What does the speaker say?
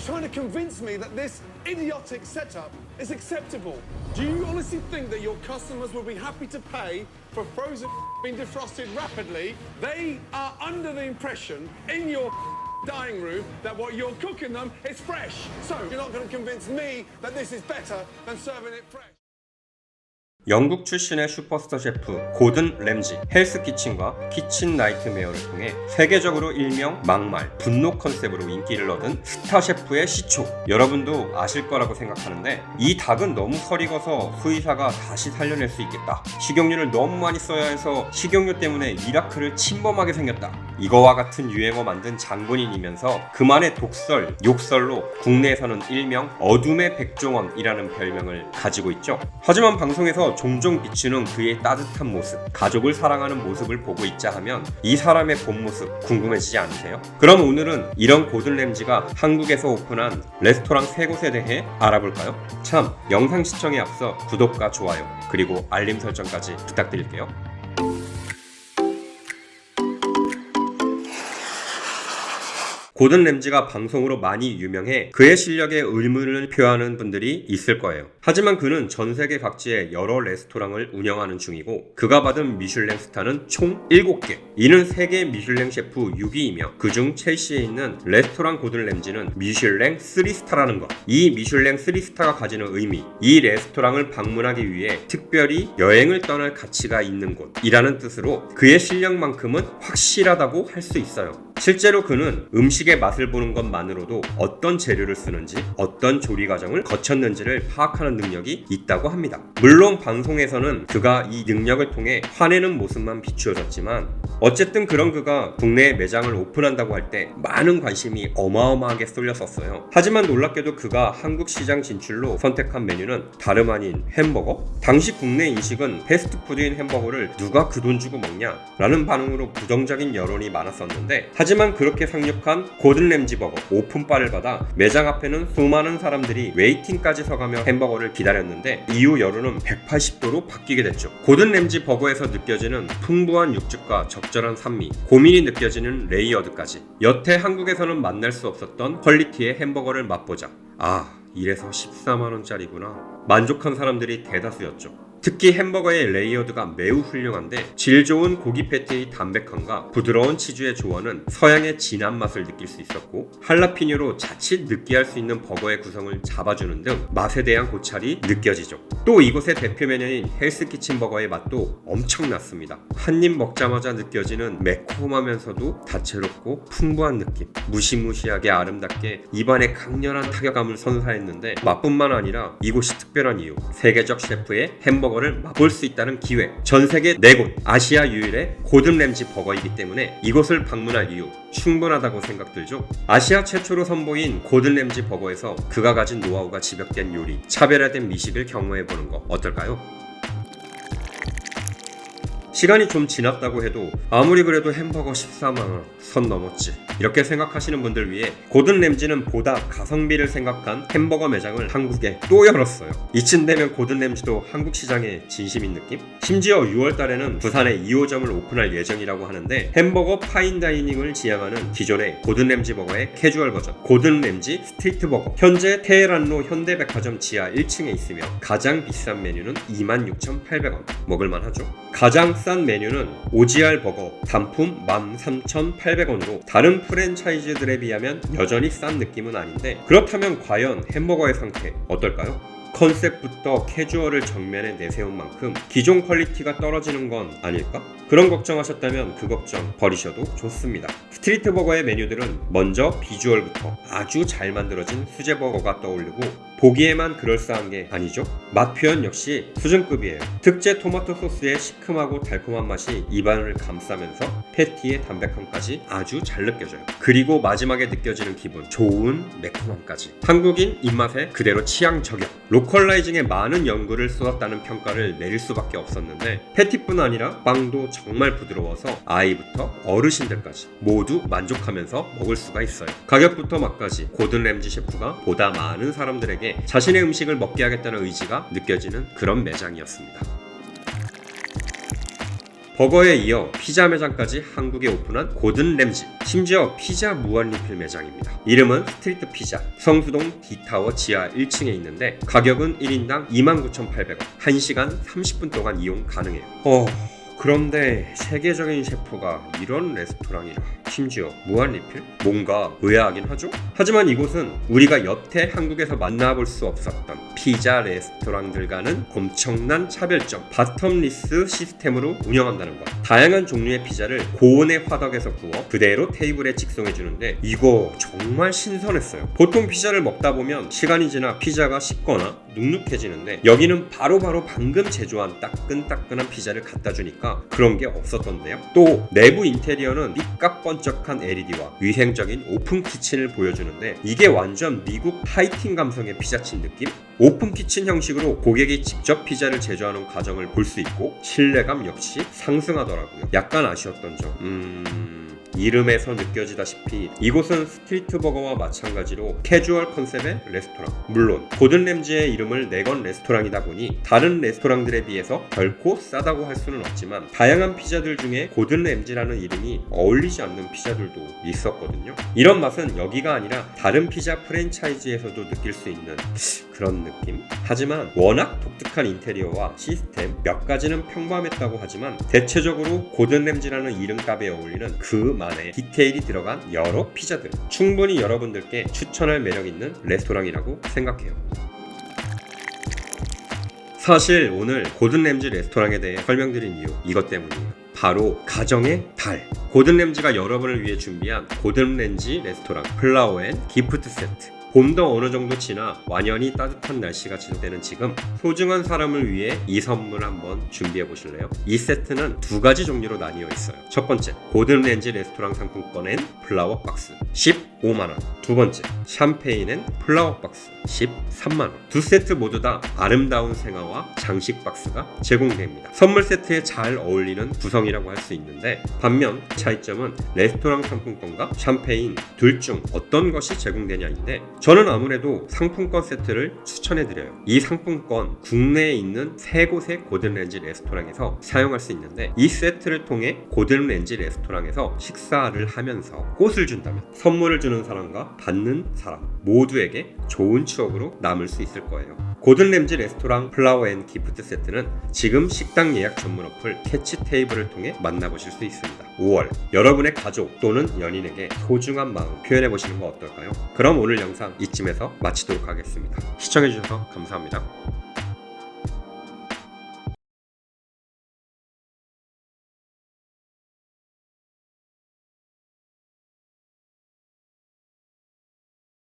he's trying to convince me that this idiotic setup is acceptable. Do you honestly think that your customers will be happy to pay for frozen being defrosted rapidly? They are under the impression in your dining room that what you're cooking them is fresh. So you're not going to convince me that this is better than serving it fresh. 영국 출신의 슈퍼스타 셰프 고든 램지 헬스 키친과 키친 나이트메어를 통해 세계적으로 일명 막말 분노 컨셉으로 인기를 얻은 스타 셰프의 시초. 여러분도 아실 거라고 생각하는데 이 닭은 너무 설익어서 수의사가 다시 살려낼 수 있겠다. 식용유를 너무 많이 써야 해서 식용유 때문에 이라크를 침범하게 생겼다 이거와 같은 유행어 만든 장본인이면서 그만의 독설 욕설로 국내에서는 일명 어둠의 백종원이라는 별명을 가지고 있죠 하지만 방송에서 종종 비추는 그의 따뜻한 모습, 가족을 사랑하는 모습을 보고 있자 하면 이 사람의 본 모습 궁금해지지 않으세요? 그럼 오늘은 이런 고든 램지가 한국에서 오픈한 레스토랑 세 곳에 대해 알아볼까요? 참, 영상 시청에 앞서 구독과 좋아요, 그리고 알림 설정까지 부탁드릴게요. 고든 램지가 방송으로 많이 유명해 그의 실력에 의문을 표하는 분들이 있을 거예요. 하지만 그는 전 세계 각지의 여러 레스토랑을 운영하는 중이고 그가 받은 미슐랭 스타는 총 7개. 이는 세계 미슐랭 셰프 6위이며 그중 첼시에 있는 레스토랑 고든 램지는 미슐랭 3스타라는 것. 이 미슐랭 3스타가 가지는 의미, 이 레스토랑을 방문하기 위해 특별히 여행을 떠날 가치가 있는 곳이라는 뜻으로 그의 실력만큼은 확실하다고 할 수 있어요. 실제로 그는 음식 의 맛을 보는 것만으로도 어떤 재료를 쓰는지, 어떤 조리 과정을 거쳤는지를 파악하는 능력이 있다고 합니다. 물론 방송에서는 그가 이 능력을 통해 화내는 모습만 비추어졌지만, 어쨌든 그런 그가 국내에 매장을 오픈한다고 할 때 많은 관심이 어마어마하게 쏠렸었어요. 하지만 놀랍게도 그가 한국 시장 진출로 선택한 메뉴는 다름 아닌 햄버거? 당시 국내 인식은 패스트푸드인 햄버거를 누가 그 돈 주고 먹냐? 라는 반응으로 부정적인 여론이 많았었는데, 하지만 그렇게 상륙한 고든 램지 버거 오픈바를 받아 매장 앞에는 수많은 사람들이 웨이팅까지 서가며 햄버거를 기다렸는데 이후 여론은 180도로 바뀌게 됐죠. 고든 램지 버거에서 느껴지는 풍부한 육즙과 적절한 산미, 고민이 느껴지는 레이어드까지 여태 한국에서는 만날 수 없었던 퀄리티의 햄버거를 맛보자. 아, 이래서 14만원짜리구나. 만족한 사람들이 대다수였죠. 특히 햄버거의 레이어드가 매우 훌륭한데 질 좋은 고기 패티의 담백함과 부드러운 치즈의 조화는 서양의 진한 맛을 느낄 수 있었고 할라피뇨로 자칫 느끼할 수 있는 버거의 구성을 잡아주는 등 맛에 대한 고찰이 느껴지죠. 또 이곳의 대표 메뉴인 헬스 키친 버거의 맛도 엄청났습니다. 한 입 먹자마자 느껴지는 매콤하면서도 다채롭고 풍부한 느낌 무시무시하게 아름답게 입안에 강렬한 타격감을 선사했는데 맛뿐만 아니라 이곳이 특별한 이유 세계적 셰프의 햄버거 를 맛볼 수 있다는 기회 전 세계 4곳 아시아 유일의 고든 램지 버거이기 때문에 이곳을 방문할 이유 충분하다고 생각들죠 아시아 최초로 선보인 고든 램지 버거에서 그가 가진 노하우가 집약된 요리 차별화된 미식을 경험해보는 거 어떨까요? 시간이 좀 지났다고 해도 아무리 그래도 햄버거 14만원 선 넘었지. 이렇게 생각하시는 분들 위해 고든 램지는 보다 가성비를 생각한 햄버거 매장을 한국에 또 열었어요. 이쯤 되면 고든 램지도 한국 시장에 진심인 느낌? 심지어 6월 달에는 부산에 2호점을 오픈할 예정이라고 하는데 햄버거 파인다이닝을 지향하는 기존의 고든 램지 버거의 캐주얼 버전 고든 램지 스트리트 버거. 현재 테헤란로 현대백화점 지하 1층에 있으며 가장 비싼 메뉴는 26,800원. 먹을만 하죠? 가장 싼 메뉴는 오지알 버거 단품 13,800원으로 다른 프랜차이즈들에 비하면 여전히 싼 느낌은 아닌데 그렇다면 과연 햄버거의 상태 어떨까요? 컨셉부터 캐주얼을 정면에 내세운 만큼 기존 퀄리티가 떨어지는 건 아닐까? 그런 걱정하셨다면 그 걱정 버리셔도 좋습니다. 스트리트 버거의 메뉴들은 먼저 비주얼부터 아주 잘 만들어진 수제 버거가 떠오르고 보기에만 그럴싸한 게 아니죠. 맛 표현 역시 수준급이에요. 특제 토마토 소스의 시큼하고 달콤한 맛이 입안을 감싸면서 패티의 담백함까지 아주 잘 느껴져요. 그리고 마지막에 느껴지는 기분, 좋은 매콤함까지. 한국인 입맛에 그대로 취향 저격. 로컬라이징에 많은 연구를 쏟았다는 평가를 내릴 수밖에 없었는데 패티뿐 아니라 빵도 정말 부드러워서 아이부터 어르신들까지 모두 만족하면서 먹을 수가 있어요. 가격부터 맛까지 고든 램지 셰프가 보다 많은 사람들에게 자신의 음식을 먹게 하겠다는 의지가 느껴지는 그런 매장이었습니다. 버거에 이어 피자 매장까지 한국에 오픈한 고든 램지. 심지어 피자 무한 리필 매장입니다. 이름은 스트리트 피자. 성수동 D타워 지하 1층에 있는데 가격은 1인당 29,800원. 1시간 30분 동안 이용 가능해요. 어... 그런데 세계적인 셰프가 이런 레스토랑이라 심지어 무한 리필? 뭔가 의아하긴 하죠? 하지만 이곳은 우리가 여태 한국에서 만나볼 수 없었던 피자 레스토랑들과는 엄청난 차별점 바텀리스 시스템으로 운영한다는 것 다양한 종류의 피자를 고온의 화덕에서 구워 그대로 테이블에 직송해 주는데 이거 정말 신선했어요 보통 피자를 먹다 보면 시간이 지나 피자가 식거나 눅눅해지는데 여기는 바로 바로 방금 제조한 따끈따끈한 피자를 갖다 주니까 그런 게 없었던데요. 또 내부 인테리어는 삐까번쩍한 LED와 위생적인 오픈 키친을 보여주는데 이게 완전 미국 하이틴 감성의 피자친 느낌? 오픈 키친 형식으로 고객이 직접 피자를 제조하는 과정을 볼 수 있고 신뢰감 역시 상승하더라고요. 약간 아쉬웠던 점. 음... 이름에서 느껴지다시피 이곳은 스트리트 버거와 마찬가지로 캐주얼 컨셉의 레스토랑. 물론 고든 램지의 이름을 내건 레스토랑이다 보니 다른 레스토랑들에 비해서 결코 싸다고 할 수는 없지만 다양한 피자들 중에 고든 램지라는 이름이 어울리지 않는 피자들도 있었거든요. 이런 맛은 여기가 아니라 다른 피자 프랜차이즈에서도 느낄 수 있는 그런 느낌. 하지만 워낙 독특한 인테리어와 시스템 몇 가지는 평범했다고 하지만 대체적으로 고든 램지라는 이름값에 어울리는 그 만의 디테일이 들어간 여러 피자들 충분히 여러분들께 추천할 매력 있는 레스토랑이라고 생각해요. 사실 오늘 고든 램지 레스토랑에 대해 설명드린 이유 이것 때문이에요. 바로 가정의 달. 고든 램지가 여러분을 위해 준비한 고든 램지 레스토랑 플라워 앤 기프트 세트. 봄도 어느 정도 지나 완연히 따뜻한 날씨가 지속되는 지금 소중한 사람을 위해 이 선물 한번 준비해 보실래요? 이 세트는 두 가지 종류로 나뉘어 있어요. 첫 번째, 고든 렌지 레스토랑 상품권엔 플라워 박스 15만 원. 두 번째, 샴페인엔 플라워 박스 13만 원. 두 세트 모두 다 아름다운 생화와 장식 박스가 제공됩니다. 선물 세트에 잘 어울리는 구성이라고 할 수 있는데 반면 차이점은 레스토랑 상품권과 샴페인 둘 중 어떤 것이 제공되냐인데 저는 아무래도 상품권 세트를 추천해 드려요. 이 상품권 국내에 있는 세 곳의 고든 렌지 레스토랑에서 사용할 수 있는데 이 세트를 통해 고든 렌지 레스토랑에서 식사를 하면서 꽃을 준다면 선물을 주는 사람과 받는 사람 모두에게 좋은 추억으로 남을 수 있을 거예요. 고든 램지 레스토랑 플라워 앤 기프트 세트는 지금 식당 예약 전문 어플 캐치 테이블을 통해 만나보실 수 있습니다. 5월 여러분의 가족 또는 연인에게 소중한 마음 표현해 보시는 거 어떨까요? 그럼 오늘 영상 이쯤에서 마치도록 하겠습니다. 시청해 주셔서 감사합니다.